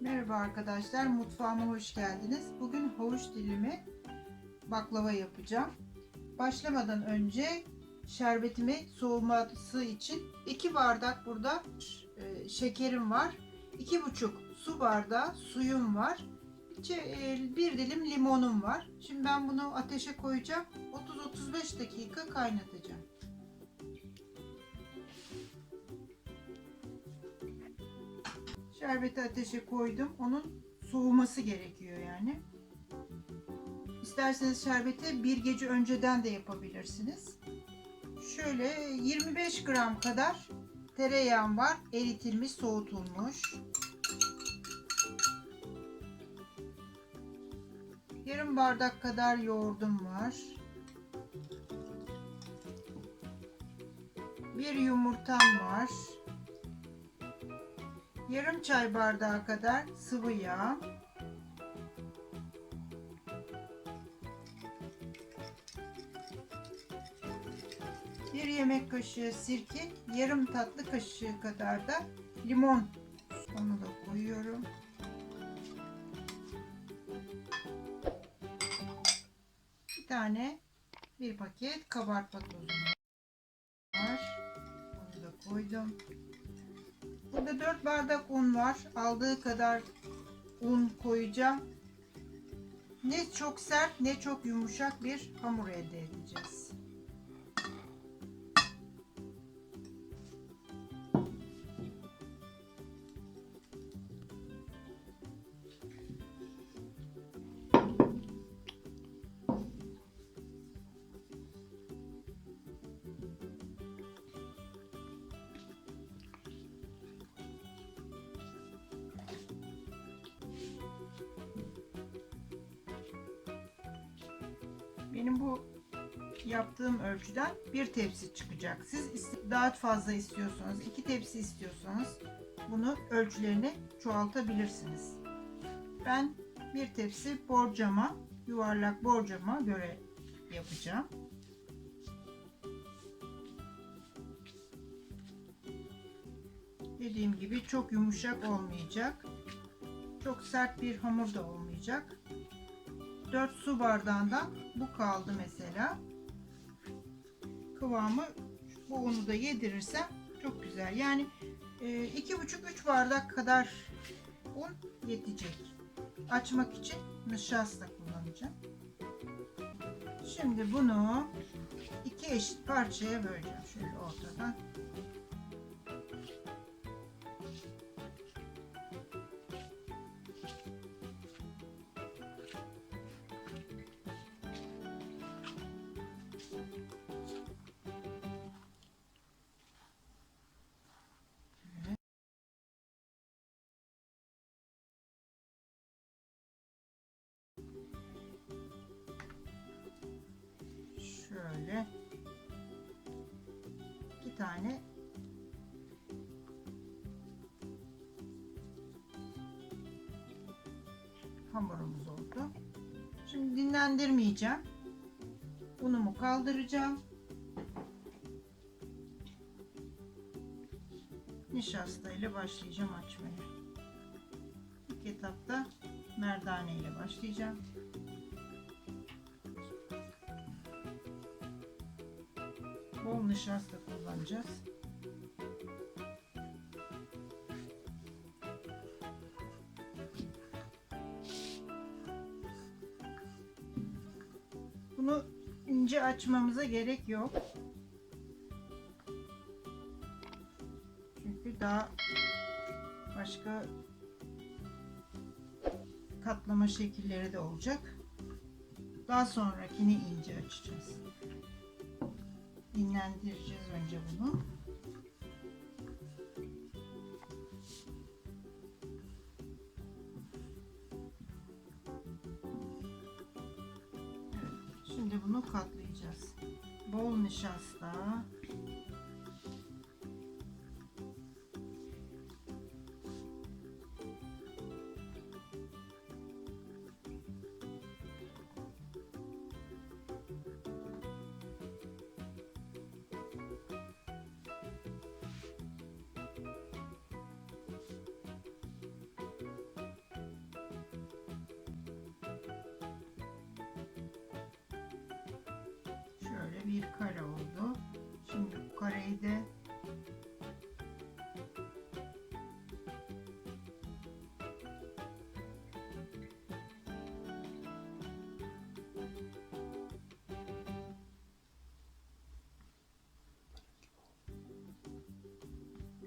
Merhaba arkadaşlar, mutfağıma hoş geldiniz. Bugün havuç dilimi baklava yapacağım. Başlamadan önce şerbetimi soğuması için 2 bardak burada e, şekerim var. 2,5 su bardağı suyum var. İçe- Bir dilim limonum var. Şimdi ben bunu ateşe koyacağım. 30-35 dakika kaynatacağım. Şerbeti ateşe koydum. Onun soğuması gerekiyor yani. İsterseniz şerbeti bir gece önceden de yapabilirsiniz. Şöyle 25 gram kadar tereyağım var. Eritilmiş, soğutulmuş. Yarım bardak kadar yoğurdum var. Bir yumurtam var. Yarım çay bardağı kadar sıvı yağ. Bir yemek kaşığı sirke, yarım tatlı kaşığı kadar da limon. Onu da koyuyorum. Bir tane bir paket kabartma tozum var. Onu da koydum. Burada 4 bardak un var. Aldığı kadar un koyacağım. Ne çok sert ne çok yumuşak bir hamur elde edeceğiz. Benim bu yaptığım ölçüden bir tepsi çıkacak. Siz daha fazla istiyorsanız, iki tepsi istiyorsanız bunu ölçülerini çoğaltabilirsiniz. Ben bir tepsi borcama, yuvarlak borcama göre yapacağım. Dediğim gibi çok yumuşak olmayacak. Çok sert bir hamur da olmayacak. 4 su bardağından bu kaldı mesela. Kıvamı bu unu da yedirirsem çok güzel. Yani e, iki buçuk üç bardak kadar un yetecek. Açmak için nişasta kullanacağım. Şimdi bunu iki eşit parçaya böleceğim şöyle ortadan. İki tane hamurumuz oldu. Şimdi dinlendirmeyeceğim. Unumu kaldıracağım. Nişasta ile başlayacağım açmaya. İlk etapta merdane ile başlayacağım. Nişasta kullanacağız. Bunu ince açmamıza gerek yok. Çünkü daha başka katlama şekilleri de olacak. Daha sonrakini ince açacağız dinlendireceğiz önce bunu. Şimdi bunu katlayacağız. Bol nişasta.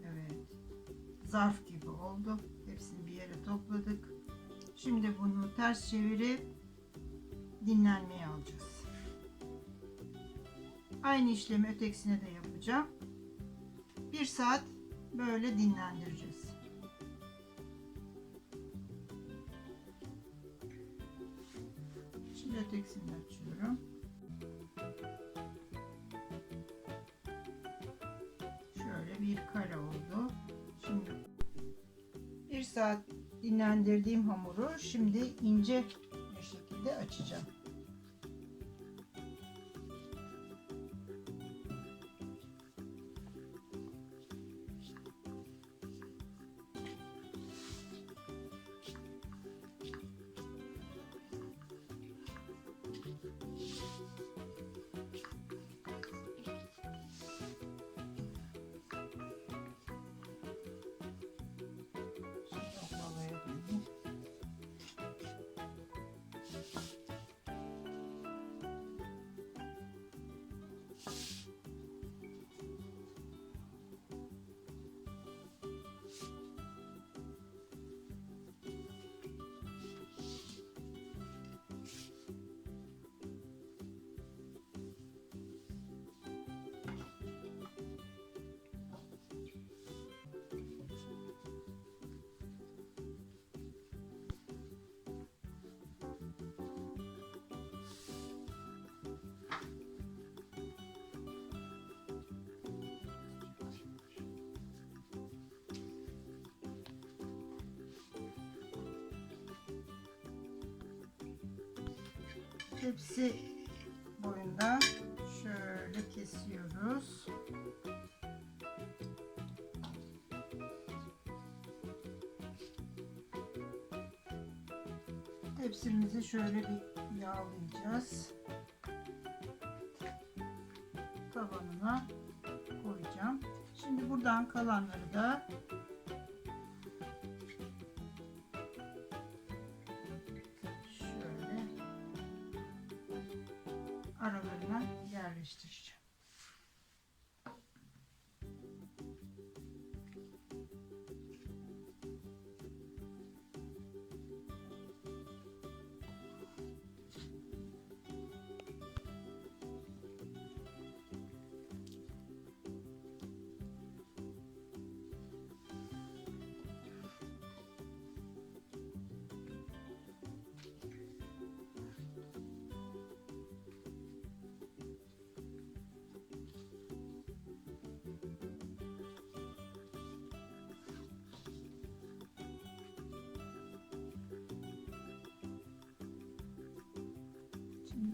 Evet. Zarf gibi oldu. Hepsini bir yere topladık. Şimdi bunu ters çevirip dinlenmeye alacağız. Aynı işlemi ötekisine de yapacağım. Bir saat böyle dinlendireceğiz. Şimdi ötekisini açıyorum. Şöyle bir kare oldu. Şimdi bir saat dinlendirdiğim hamuru şimdi ince bir şekilde açacağım. Tepsi boyunda şöyle kesiyoruz. Tepsimizi şöyle bir yağlayacağız. Tavanına koyacağım. Şimdi buradan kalanları da Cześć.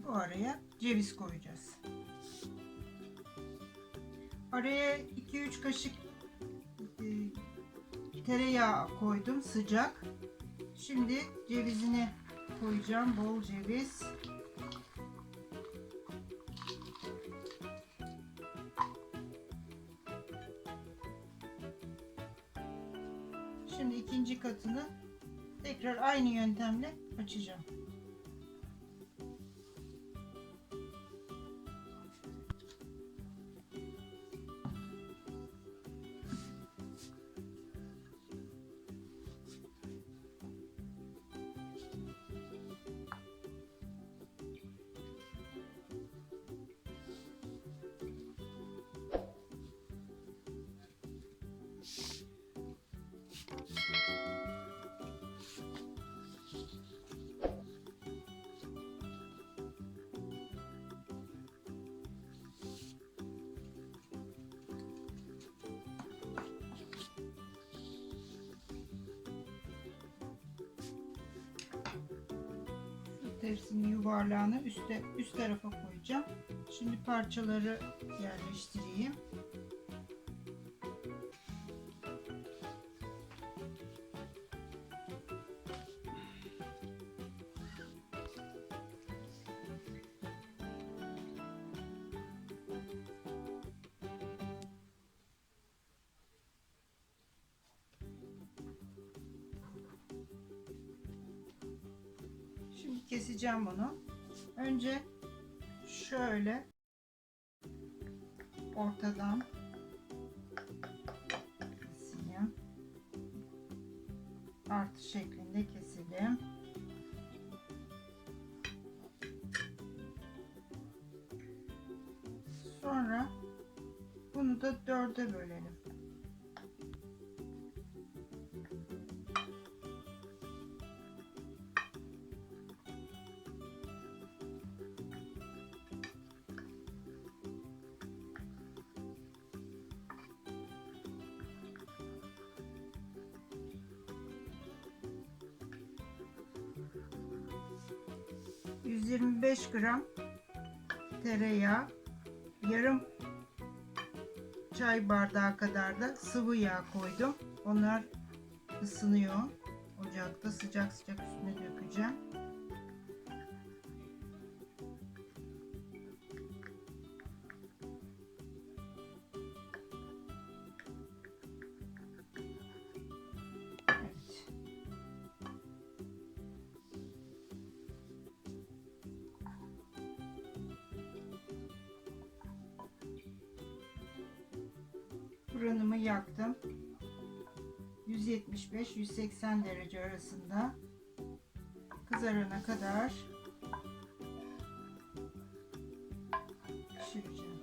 Bu araya ceviz koyacağız. Araya 2-3 kaşık e, tereyağı koydum sıcak. Şimdi cevizini koyacağım. Bol ceviz. Şimdi ikinci katını tekrar aynı yöntemle açacağım. Şu tepsinin yuvarlağını üste, üst tarafa koyacağım. Şimdi parçaları yerleştireyim. Keseceğim bunu. Önce şöyle ortadan keseyim. Artı şeklinde keselim. Sonra bunu da dörde bölelim. ...125 gram tereyağı, yarım çay bardağı kadar da sıvı yağ koydum. Onlar ısınıyor. Ocakta sıcak sıcak üstüne dökeceğim. Fırınımı yaktım. 175-180 derece arasında kızarana kadar pişireceğim.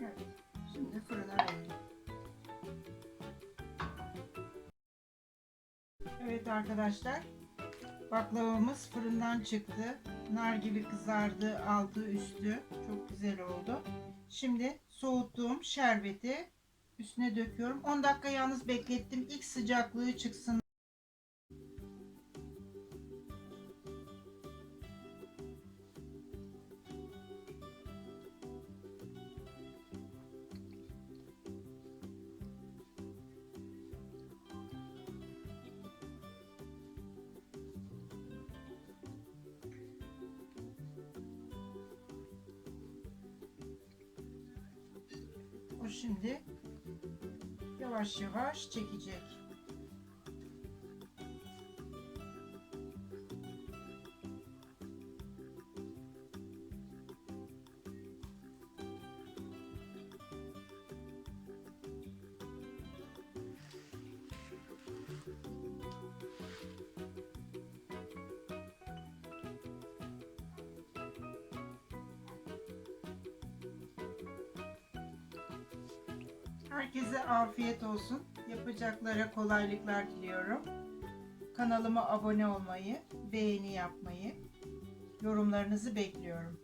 Evet, şimdi fırına Evet arkadaşlar. Baklavamız fırından çıktı. Nar gibi kızardı altı üstü. Çok güzel oldu. Şimdi soğuttuğum şerbeti üstüne döküyorum. 10 dakika yalnız beklettim. İlk sıcaklığı çıksın. Şimdi yavaş yavaş çekecek. Herkese afiyet olsun. Yapacaklara kolaylıklar diliyorum. Kanalıma abone olmayı, beğeni yapmayı, yorumlarınızı bekliyorum.